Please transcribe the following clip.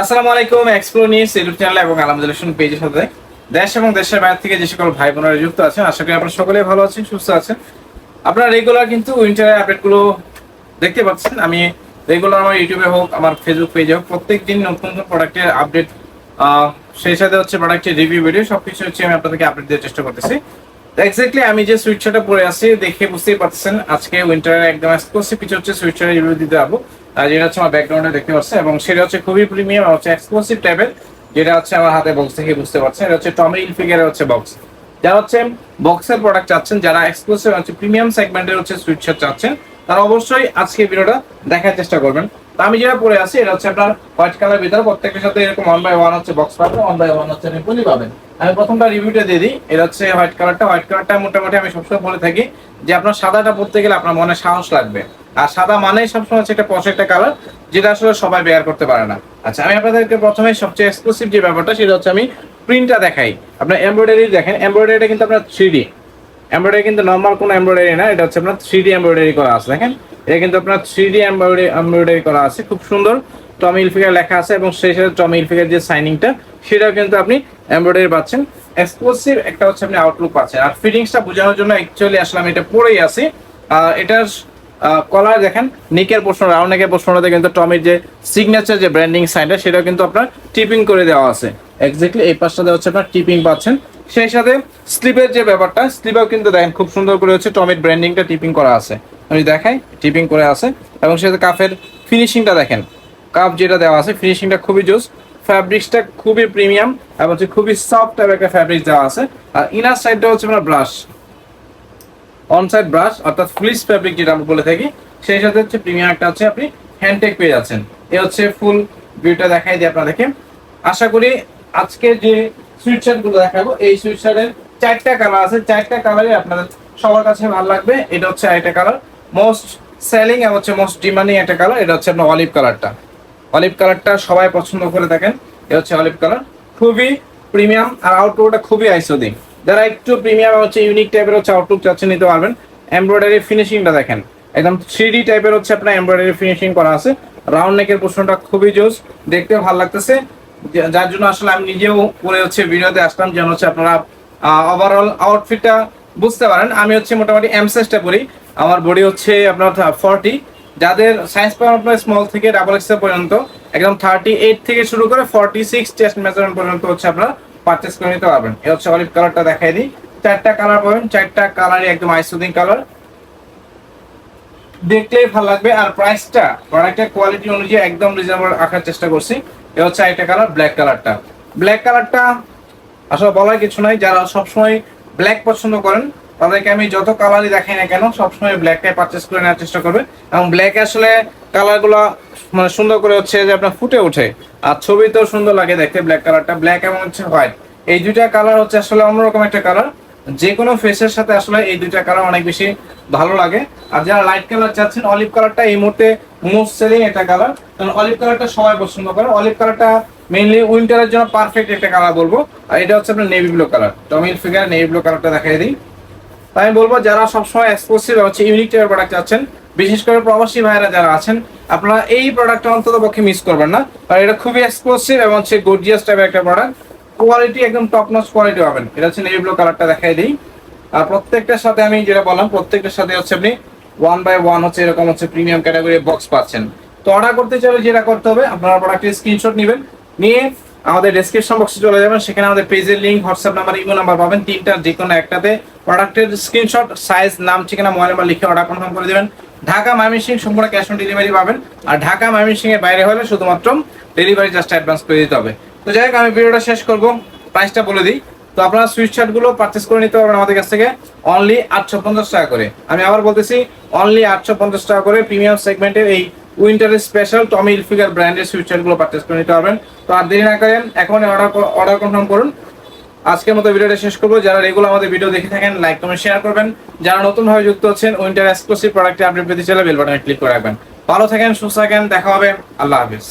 আসসালামু আলাইকুম explore news YouTube channel এবং আলহামদুলিল্লাহ পেজের সাথে দেশ এবং দেশের বাইরে থেকে যে সকল ভাই বোনেরা যুক্ত আছেন, আশা করি আপনারা সকলেই ভালো আছেন, সুস্থ আছেন। আপনারা রেগুলার কিন্তু উইন্টারের আপডেটগুলো দেখতে পাচ্ছেন। আমি রেগুলার আমার ইউটিউবে হোক, আমার ফেসবুক পেজে হোক প্রত্যেক দিন নতুন নতুন প্রোডাক্টের আপডেট সেই সাথে হচ্ছে প্রোডাক্টের রিভিউ ভিডিও সবকিছু হচ্ছে আমি আপনাদেরকে আপডেট দেওয়ার চেষ্টা করতেছি। এক্স্যাক্টলি আমি যে সুইটশার্টটা পরে আছি, দেখে বুঝতেই পারছেন আজকে উইন্টারের একদম এক্সক্লুসিভ কিছু হচ্ছে সুইটশার্টের রিভিউ দিতে যাব যেটা হচ্ছে আমার ব্যাকগ্রাউন্ডে দেখতে পাচ্ছেন, এবং সেটা হচ্ছে খুবই প্রিমিয়াম হচ্ছে এক্সক্লুসিভ টাইপের যেটা হচ্ছে আমার হাতে বক্স থেকে বুঝতে পারছেন। এটা হচ্ছে টমি ইলফিগারের হচ্ছে বক্স যারা হচ্ছে বক্সের প্রোডাক্ট চাচ্ছেন, যারা এক্সক্লুসিভ হচ্ছে প্রিমিয়াম সেগমেন্টের হচ্ছে সুইটশার্ট চাচ্ছেন, তারা অবশ্যই আজকে ভিডিওটা দেখার চেষ্টা করবেন। তো আমি যেটা পরে আছি, এটা হচ্ছে আপনার হোয়াইট কালার ভিতরে প্রত্যেকটার সাথে এরকম ওয়ান বাই ওয়ান হচ্ছে বক্স পাবেন ওয়ান বাই ওয়ান হচ্ছে নিপুলি পাবেন। আমি প্রথমটা রিভিউটা দিয়ে দিই, এটা হচ্ছে হোয়াইট কালারটা হোয়াইট কালারটা মোটামুটি আমি সবসময় বলে থাকি যে আপনার সাদাটা পড়তে গেলে আপনার মনে সাহস লাগবে। আর সাদা মানেই সবসময় হচ্ছে একটা পশ একটা কালার যেটা আসলে সবাই বেয়ার করতে পারে না। আচ্ছা আমি আপনাদেরকে প্রথমে সবচেয়ে এক্সক্লুসিভ যে ব্যাপারটা, সেটা হচ্ছে আমি প্রিন্টটা দেখাই। আপনার এমব্রয়ডারি দেখেন এমব্রয়ডারিটা কিন্তু আপনার থ্রি ডি এমব্রয়ডারি কিন্তু নর্মাল কোনো এমব্রয়ডারি না, এটা হচ্ছে আপনার থ্রি ডি এমব্রয়ডারি করা আছে, দেখেন। এটা কিন্তু আপনার থ্রি ডি এমব্রয়ডারি এমব্রয়ডারি করা আছে, খুব সুন্দর। টমি ইলফিগার লেখা আছে এবং সেই সাথে টমি ইলফিগার যে সাইনিংটা সেটাও কিন্তু আপনি এমব্রয়ডারি পাচ্ছেন। এক্সক্লুসিভ একটা হচ্ছে আপনি আউটলুক পাচ্ছেন। আর ফিটিংসটা বোঝানোর জন্য অ্যাকচুয়ালি আসলে আমি এটা পরেই আছি। আর এটার কলার দেখেন, নিকের প্রশ্ন রাউন্ড নেকের প্রশ্নটাতে কিন্তু টমির যে সিগনেচার যে ব্র্যান্ডিং সাইনটা সেটাও কিন্তু আপনার টিপিং করে দেওয়া আছে। এক্স্যাক্টলি এই পাশটাতে হচ্ছে আপনার টিপিং পাচ্ছেন। সেই সাথে স্লিপের যে ব্যাপারটা স্লিপেও কিন্তু দেখেন, খুব সুন্দর করে হচ্ছে টমির ব্র্যান্ডিংটা টিপিং করা আছে। আমি দেখাই টিপিং করে আছে। এবং সেটা কাফের ফিনিশিংটা দেখেন। কাপ যেটা দেওয়া আছে ফিনিশিংটা খুবই জোস। ফ্যাব্রিক্সটা খুবই প্রিমিয়াম এবং হচ্ছে খুবই সফট টাইপের একটা ফ্যাব্রিক দেওয়া আছে। আর ইনার সাইডটা হচ্ছে আপনার ব্রাশ অনসাইড ব্রাশ অর্থাৎ ফ্লিস ফ্যাব্রিক যেটা আমরা বলে থাকি, সেই সাথে হচ্ছে প্রিমিয়াম একটা হচ্ছে আপনি হ্যান্ডটেক পেয়ে যাচ্ছেন। এ হচ্ছে ফুল ভিউটা দেখাই দিই আপনাদেরকে। আশা করি আজকে যে সুইট শার্টগুলো দেখাবো, এই সুইট শার্টের চারটা কালার আছে। চারটা কালারই আপনাদের সবার কাছে ভালো লাগবে। এটা হচ্ছে একটা কালার মোস্ট সেলিং এবং হচ্ছে মোস্ট ডিমান্ডিং একটা কালার এটা হচ্ছে আপনার অলিভ কালারটা অলিভ কালারটা সবাই পছন্দ করে থাকেন এটা হচ্ছে অলিভ কালার খুবই প্রিমিয়াম আর আউটলুকটা খুবই আইসোদিং যারা একটু প্রিমিয়াম হচ্ছে ইউনিক টাইপের হচ্ছে আউটলুক চাচ্ছে নিতে পারবেন। এমব্রয়ডারি ফিনিশিংটা দেখেন। একদম থ্রি টাইপের হচ্ছে আপনার এমব্রয়ডারি ফিনিশিং করা আছে। রাউন্ড নেকের পোর্শনটা খুবই জোস। দেখতে ভালো লাগতেছে। যার জন্য আসলে আমি নিজেও পরে হচ্ছে ভিডিওতে আসলাম যেন হচ্ছে আপনারা ওভারঅল আউটফিটটা বুঝতে পারেন। আমি হচ্ছে মোটামুটি এম সাইজটা পরি। আমার বডি হচ্ছে আপনার ফর্টি যাদের সাইজ পাবেন আপনার স্মল থেকে ডাবল এক্সেল পর্যন্ত, একদম থার্টি এইট থেকে শুরু করে ফর্টি সিক্স চেস্ট মেজারমেন্ট পর্যন্ত হচ্ছে আপনারা পারচেস করে নিতে পারবেন। এ হচ্ছে অলিভ কালারটা দেখাই দিই। চারটা কালার পাবেন, চারটা কালারই একদম আইসুদিং কালার দেখলেই ভালো লাগবে। আর প্রাইসটা প্রোডাক্টের কোয়ালিটি অনুযায়ী একদম রিজনেবল রাখার চেষ্টা করছি। এ হচ্ছে একটা কালার ব্ল্যাক কালারটা ব্ল্যাক কালারটা আসলে বলার কিছু নাই। যারা সবসময় ব্ল্যাক পছন্দ করেন তাদেরকে আমি যত কালারই দেখাই না কেন, সবসময় ব্ল্যাকটাই পারচেস করে নেওয়ার চেষ্টা করবে। এবং ব্ল্যাক আসলে কালারগুলো মানে সুন্দর করে হচ্ছে যে আপনার ফুটে ওঠে। আর ছবিতেও সুন্দর লাগে দেখতে ব্ল্যাক কালারটা। ব্ল্যাক এবং হচ্ছে হোয়াইট এই দুইটা কালার হচ্ছে আসলে অন্যরকম একটা কালার। যে কোনো ফেসের সাথে আসলে এই দুইটা কালার অনেক বেশি ভালো লাগে। আর যারা লাইট কালার চাচ্ছেন অলিভ কালারটা এই মুহূর্তে মোস্ট সেলিং একটা কালার কারণ অলিভ কালারটা সবাই পছন্দ করে। অলিভ কালারটা মেইনলি উইন্টারের জন্য পারফেক্ট একটা কালার বলব। আর এটা হচ্ছে আপনার navy blue colour Tommy Hilfiger navy blue কালারটা দেখাই দিই। আমি বলব, যারা সবসময় এক্সক্লুসিভ হচ্ছে ইউনিক টাইপের প্রোডাক্ট চাচ্ছেন, বিশেষ করে প্রবাসী ভাইরা যারা আছেন, আপনারা এই প্রোডাক্টটা অন্তত পক্ষে মিস করবেন না। আর এটা খুবই এক্সক্লুসিভ এবং হচ্ছে গর্জিয়াস টাইপের একটা প্রোডাক্ট কোয়ালিটি একদম টপ নচ কোয়ালিটি পাবেন। এটা হচ্ছে নেভি ব্লু কালারটা দেখাই দিই। আর প্রত্যেকটার সাথে আমি যেটা বললাম, প্রত্যেকটার সাথে হচ্ছে আপনি ওয়ান বাই ওয়ান হচ্ছে এরকম হচ্ছে প্রিমিয়াম ক্যাটাগরি বক্স পাচ্ছেন। তো অর্ডার করতে চাইলে যেটা করতে হবে, আপনারা প্রোডাক্টের স্ক্রিনশট নেবেন। নিয়ে আমাদের ডেসক্রিপশন বক্সে চলে যাবেন, সেখানে আমাদের পেজের link WhatsApp number imo number পাবেন তিনটার যে কোনো একটাতে। প্রোডাক্টের স্ক্রিনশট সাইজ নাম, ঠিকানা মোবাইল নাম্বার লিখে অর্ডার কনফার্ম করে দেবেন। ঢাকা ময়মনসিং সম্পূর্ণ ক্যাশ অন ডেলিভারি পাবেন। আর ঢাকা ময়মনসিং এর বাইরে হলে শুধুমাত্র ডেলিভারি জাস্ট অ্যাডভান্স করে দিতে হবে। তো যাই হোক, আমি ভিডিওটা শেষ করব। প্রাইসটা বলে দিই। তো আপনারা সুইচ শার্টগুলো পারচেস করে নিতে পারবেন আমাদের কাছ থেকে অনলি আটশো পঞ্চাশ টাকা করে। আমি আবার বলতেছি অনলি আটশো পঞ্চাশ টাকা করে প্রিমিয়াম সেগমেন্টের এই উইন্টারের স্পেশাল টমি ইলফিগার ব্র্যান্ডের সুইচ শার্টগুলো পারচেস করে নিতে পারবেন। তো আর দেরি না করেন এখন অর্ডার অর্ডার কনফার্ম করুন। আজকের মতো ভিডিওটা শেষ করব। যারা রেগুলার আমাদের ভিডিও দেখে থাকেন লাইক কমেন্ট শেয়ার করবেন। যারা নতুন ভাবে যুক্ত হচ্ছেন উইন্টার এক্সক্লুসিভ প্রোডাক্টে আপডেট পেতে চাইলে বেল বাটনে ক্লিক করে রাখবেন। ভালো থাকেন, সুস্থ থাকেন, দেখা হবে। আল্লাহ হাফিজ।